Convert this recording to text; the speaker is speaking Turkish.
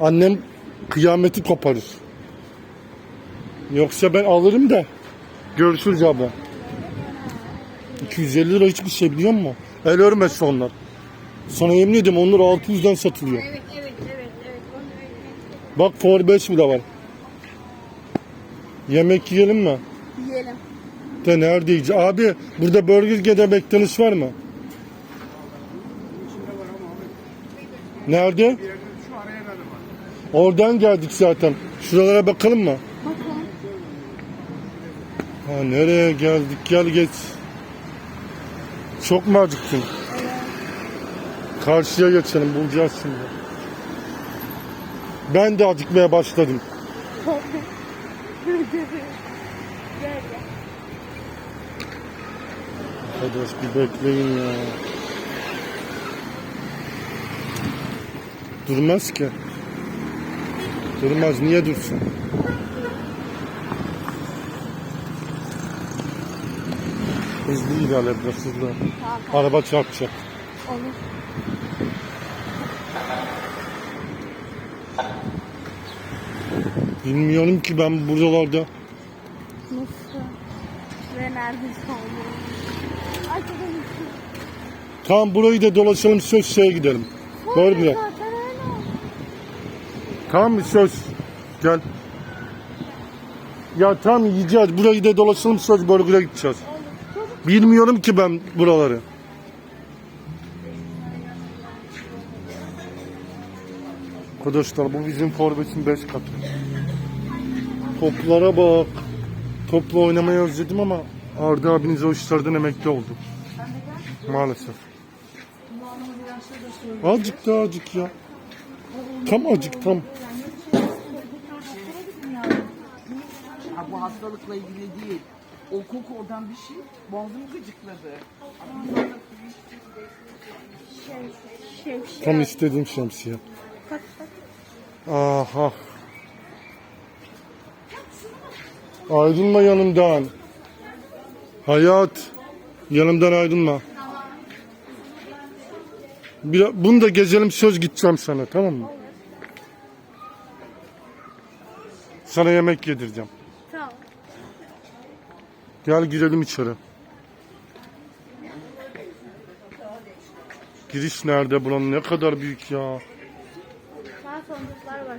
Annem kıyameti koparır. Yoksa ben alırım da. Görüşürüz abla. 250 lira hiçbir şey biliyor musun? El örmesi onlar. Sana yemin ediyorum onlar 600'den satılıyor. Evet evet evet evet. Bak for 5 bile var. Yemek yiyelim mi? Yiyelim. De nerede yiyeceğiz? Abi burada Burger King'de McDonald's var mı? Nerede? Oradan geldik zaten. Şuralara bakalım mı? Bakalım. Ha nereye geldik? Gel geç. Çok mu acıktın? Karşıya geçelim bulacağız şimdi. Ben de acıkmaya başladım. Arkadaş bir bekleyin ya. Durmaz ki. Durmaz. Niye dursun? Hızlı ilerle biraz hızlı. Tamam. Araba çarpacak. Olur. Bilmiyorum ki ben buralarda. Nasıl? Ve nerede kaldı? Ay çok. Tamam burayı da dolaşalım söz şeye gidelim. Öyle. Tamam mı söz? Gel. Ya tamam yiyeceğiz. Burayı da dolaşalım söz buraya gideceğiz. Bilmiyorum ki ben buraları. Arkadaşlar bu bizim forvetin 5 katı. Toplara bak. Topla oynamayı özledim ama Arda abiniz o işlerden emekli oldu. Maalesef. Azıcık daha azıcık ya. Tam azıcık tam. Ha, bu hastalıkla ilgili değil. O koku oradan bir şey boğazımı gıcıkladı. Tam istediğim şemsiye. Aha. Ayrılma yanımdan. Hayat. Yanımdan ayrılma. Bir, bunu da gezelim söz gideceğim sana tamam mı? Sana yemek yedireceğim. Tamam. Gel girelim içeri. Giriş nerede buranın ne kadar büyük ya. Daha sandıklar var.